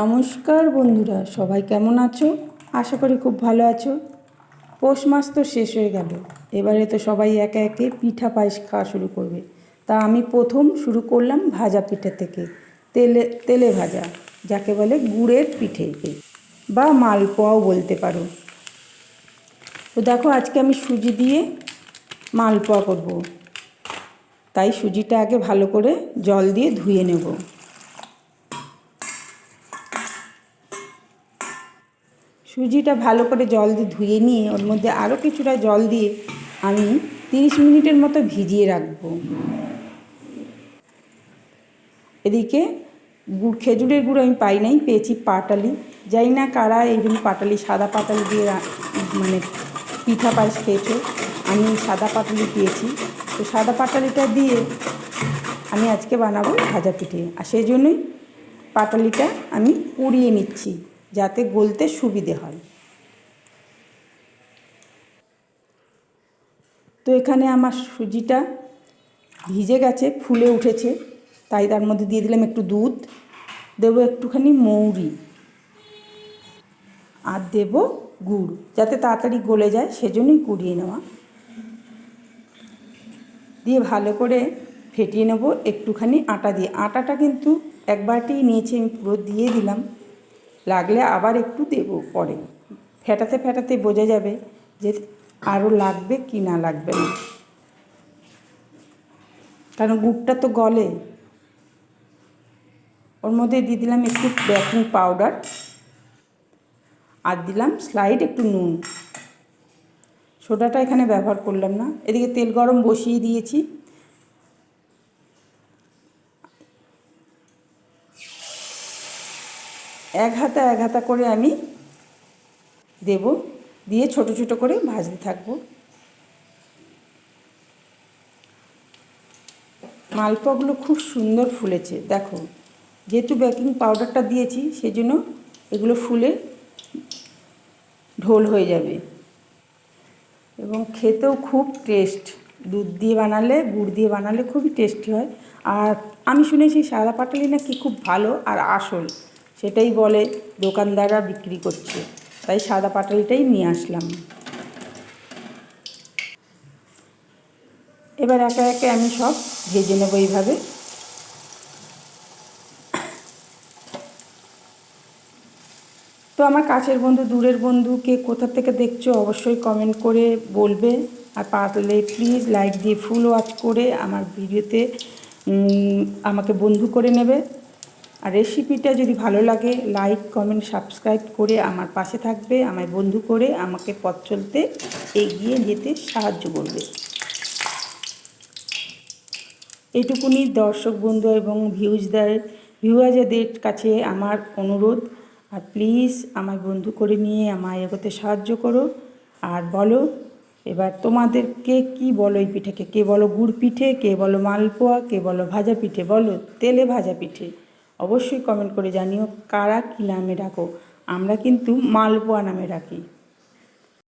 নমস্কার বন্ধুরা, সবাই কেমন আছো? আশা করি খুব ভালো আছো। পৌষ মাস তো শেষ হয়ে গেল। এবারে তো সবাই একে একে পিঠা পায়েস খাওয়া শুরু করবে। তা আমি প্রথম শুরু করলাম ভাজা পিঠে থেকে, তেলে তেলে ভাজা, যাকে বলে গুড়ের পিঠে। বা মালপোয়াও বলতে পারো। তো দেখো, আজকে আমি সুজি দিয়ে মালপোয়া করব। তাই সুজিটা আগে ভালো করে জল দিয়ে ধুয়ে নেব। সুজিটা ভালো করে জল দিয়ে ধুয়ে নিয়ে ওর মধ্যে আরও কিছুটা জল দিয়ে আমি তিরিশ মিনিটের মতো ভিজিয়ে রাখব। এদিকে গুড়, খেজুরের গুড় আমি পাই নাই, পেয়েছি পাটালি। যাই না কারা এইগুলো পাটালি, সাদা পাটালি দিয়ে মানে পিঠা পায়েস খেয়েছো। আমি সাদা পাটালি পেয়েছি তো সাদা পাটালিটা দিয়ে আমি আজকে বানাবো ভাজা পিঠে। আর সেই জন্যই পাটালিটা আমি পুড়িয়ে নিচ্ছি। যাতে গলতে সুবিধে হয়। তো এখানে আমার সুজিটা ভিজে গেছে, ফুলে উঠেছে, তাই তার মধ্যে দিয়ে দিলাম একটু দুধ। দেবো একটুখানি মৌরি। আর দেব গুড়, যাতে তাড়াতাড়ি গলে যায়, সেজন্যই কুড়িয়ে নেওয়া। দিয়ে ভালো করে ফেটিয়ে নেব একটুখানি আটা দিয়ে। আটাটা কিন্তু একবারটি নিয়েছি, আমি পুরো দিয়ে দিলাম। লাগলে আবার একটু দেব পরে। ফেটাতে ফেটাতে বোঝা যাবে যে আরও লাগবে কি না লাগবে না। কারণ গুড়টা তো গলে। ওর মধ্যে দিয়ে দিলাম একটু বেকিং পাউডার আর দিলাম স্লাইড একটু নুন। সোডাটা এখানে ব্যবহার করলাম না। এদিকে তেল গরম বসিয়ে দিয়েছি। এক হাতা এক হাতা করে আমি দেব। দিয়ে ছোট ছোট করে ভাজতে থাকব। মালপোয়াগুলো খুব সুন্দর ফুলেছে, দেখো। যেহেতু বেকিং পাউডারটা দিয়েছি সেই জন্য এগুলো ফুলে ঢোল হয়ে যাবে। এবং খেতেও খুব টেস্ট দুধ দিয়ে বানালে, গুড় দিয়ে বানালে খুবই টেস্টি হয়। আর আমি শুনেছি সাদা পাটালি নাকি খুব ভালো আর আসল। সেটাই বলে দোকানদাররা বিক্রি করছে। তাই সাদা পাটালিটাই নিয়ে আসলাম। এবার একে একে আমি সব ভেজে নেব এইভাবে। তো আমার কাছের বন্ধু, দূরের বন্ধু, কে কোথা থেকে দেখছ অবশ্যই কমেন্ট করে বলবে। আর পারলে প্লিজ লাইক দিয়ে ফুল ওয়াচ করে আমার ভিডিওতে আমাকে বন্ধু করে নেবে। আর রেসিপিটা যদি ভালো লাগে লাইক কমেন্ট সাবস্ক্রাইব করে আমার পাশে থাকবে, আমায় বন্ধু করে আমাকে পথ চলতে এগিয়ে যেতে সাহায্য করবে। এটুকুনি দর্শক বন্ধু এবং ভিউজদের ভিউয়ারদের কাছে আমার অনুরোধ। আর প্লিজ আমার বন্ধু করে নিয়ে আমায় এগোতে সাহায্য করো। আর বলো, এবার তোমাদেরকে কি বলো এই পিঠেকে? কে বলো গুড় পিঠে, কে বলো মালপোয়া, কে বলো ভাজা পিঠে? বলো তেলে ভাজা পিঠে। অবশ্যই কমেন্ট করে জানিও কারা কী নামে ডাকো। আমরা কিন্তু মালপোয়া নামে ডাকি।